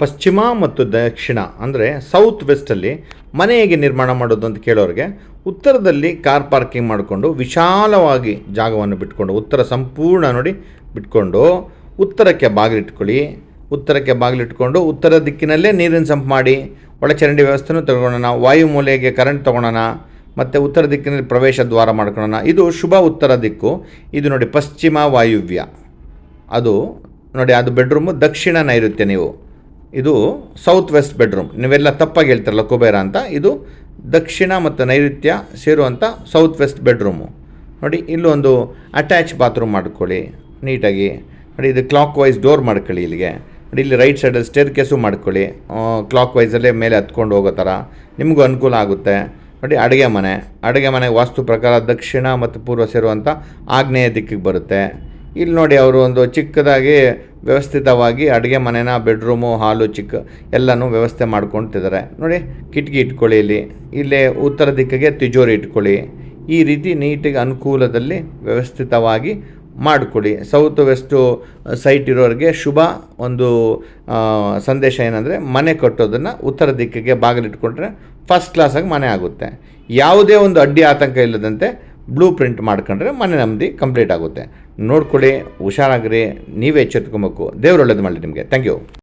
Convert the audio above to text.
ಪಶ್ಚಿಮ ಮತ್ತು ದಕ್ಷಿಣ, ಅಂದರೆ ಸೌತ್ ವೆಸ್ಟಲ್ಲಿ ಮನೆ ಹೇಗೆ ನಿರ್ಮಾಣ ಮಾಡೋದು ಅಂತ ಕೇಳೋರಿಗೆ, ಉತ್ತರದಲ್ಲಿ ಕಾರ್ ಪಾರ್ಕಿಂಗ್ ಮಾಡಿಕೊಂಡು ವಿಶಾಲವಾಗಿ ಜಾಗವನ್ನು ಬಿಟ್ಕೊಂಡು, ಉತ್ತರ ಸಂಪೂರ್ಣ ನೋಡಿ ಬಿಟ್ಕೊಂಡು, ಉತ್ತರಕ್ಕೆ ಬಾಗಿಲಿಟ್ಕೊಳ್ಳಿ, ಉತ್ತರಕ್ಕೆ ಬಾಗಿಲಿಟ್ಕೊಂಡು, ಉತ್ತರ ದಿಕ್ಕಿನಲ್ಲೇ ನೀರಿನ ಸಂಪ್ ಮಾಡಿ, ಒಳಚರಂಡಿ ವ್ಯವಸ್ಥೆನೂ ತಗೊಳ್ಳೋಣ ವಾಯು ಮೂಲೆಗೆ ಕರೆಂಟ್ ತೊಗೊಳೋಣ ಮತ್ತು ಉತ್ತರ ದಿಕ್ಕಿನಲ್ಲಿ ಪ್ರವೇಶ ದ್ವಾರ ಮಾಡ್ಕೊಳ್ಳೋಣ. ಇದು ಶುಭ ಉತ್ತರ ದಿಕ್ಕು. ಇದು ನೋಡಿ ಪಶ್ಚಿಮ ವಾಯುವ್ಯ. ಅದು ನೋಡಿ, ಅದು ಬೆಡ್ರೂಮು ದಕ್ಷಿಣ ನೈಋತ್ಯ ನೀವು. ಇದು ಸೌತ್ ವೆಸ್ಟ್ ಬೆಡ್ರೂಮ್ ನೀವೆಲ್ಲ ತಪ್ಪಾಗಿ ಹೇಳ್ತಾರಲ್ಲ ಕುಬೇರ ಅಂತ. ಇದು ದಕ್ಷಿಣ ಮತ್ತು ನೈಋತ್ಯ ಸೇರುವಂಥ ಸೌತ್ ವೆಸ್ಟ್ ಬೆಡ್ರೂಮು ನೋಡಿ ಇಲ್ಲೊಂದು ಅಟ್ಯಾಚ್ ಬಾತ್ರೂಮ್ ಮಾಡ್ಕೊಳ್ಳಿ. ನೀಟಾಗಿ. ನೋಡಿ, ಇದು ಕ್ಲಾಕ್ ವೈಸ್ ಡೋರ್ ಮಾಡ್ಕೊಳ್ಳಿ ಇಲ್ಲಿಗೆ. ನೋಡಿ, ಇಲ್ಲಿ ರೈಟ್ ಸೈಡಲ್ಲಿ ಸ್ಟೇರ್ ಕೇಸು ಮಾಡ್ಕೊಳ್ಳಿ. ಕ್ಲಾಕ್ ವೈಸಲ್ಲೇ ಮೇಲೆ ಹತ್ಕೊಂಡು ಹೋಗೋ ಥರ ನಿಮಗೂ ಅನುಕೂಲ ಆಗುತ್ತೆ. ನೋಡಿ, ಅಡುಗೆ ಮನೆ. ಅಡುಗೆ ಮನೆ ವಾಸ್ತು ಪ್ರಕಾರ ದಕ್ಷಿಣ ಮತ್ತು ಪೂರ್ವ ಸೇರುವಂಥ ಆಗ್ನೇಯ ದಿಕ್ಕಿಗೆ ಬರುತ್ತೆ. ಇಲ್ಲಿ ನೋಡಿ ಅವರು ಒಂದು ಚಿಕ್ಕದಾಗಿ ವ್ಯವಸ್ಥಿತವಾಗಿ ಅಡುಗೆ ಮನೆನ, ಬೆಡ್ರೂಮು, ಹಾಲು, ಚಿಕ್ಕ ಎಲ್ಲನೂ ವ್ಯವಸ್ಥೆ ಮಾಡ್ಕೊತಿದ್ದಾರೆ ನೋಡಿ, ಕಿಟಕಿ ಇಟ್ಕೊಳ್ಳಿ ಇಲ್ಲಿ. ಇಲ್ಲೇ ಉತ್ತರ ದಿಕ್ಕಿಗೆ ತಿಜೋರಿ ಇಟ್ಕೊಳ್ಳಿ. ಈ ರೀತಿ ನೀಟಿಗೆ ಅನುಕೂಲದಲ್ಲಿ ವ್ಯವಸ್ಥಿತವಾಗಿ ಮಾಡಿಕೊಡಿ ಸೌತ್ ವೆಸ್ಟು ಸೈಟ್ ಇರೋರಿಗೆ ಶುಭ ಒಂದು ಸಂದೇಶ ಏನಂದರೆ, ಮನೆ ಕಟ್ಟೋದನ್ನು ಉತ್ತರ ದಿಕ್ಕಿಗೆ ಬಾಗಿಲಿಟ್ಕೊಂಡ್ರೆ ಫಸ್ಟ್ ಕ್ಲಾಸಾಗಿ ಮನೆ ಆಗುತ್ತೆ. ಯಾವುದೇ ಒಂದು ಅಡ್ಡಿ ಆತಂಕ ಇಲ್ಲದಂತೆ ಬ್ಲೂ ಪ್ರಿಂಟ್ ಮಾಡ್ಕೊಂಡ್ರೆ ಮನೆ ನಮ್ಮದಿ ಕಂಪ್ಲೀಟ್ ಆಗುತ್ತೆ. ನೋಡ್ಕೊಳ್ಳಿ, ಹುಷಾರಾಗ್ರಿ, ನೀವೇ ಎಚ್ಚೆತ್ಕೊಬೇಕು. ದೇವ್ರು ಒಳ್ಳೇದು ಮಾಡಲಿ ನಿಮಗೆ. Thank you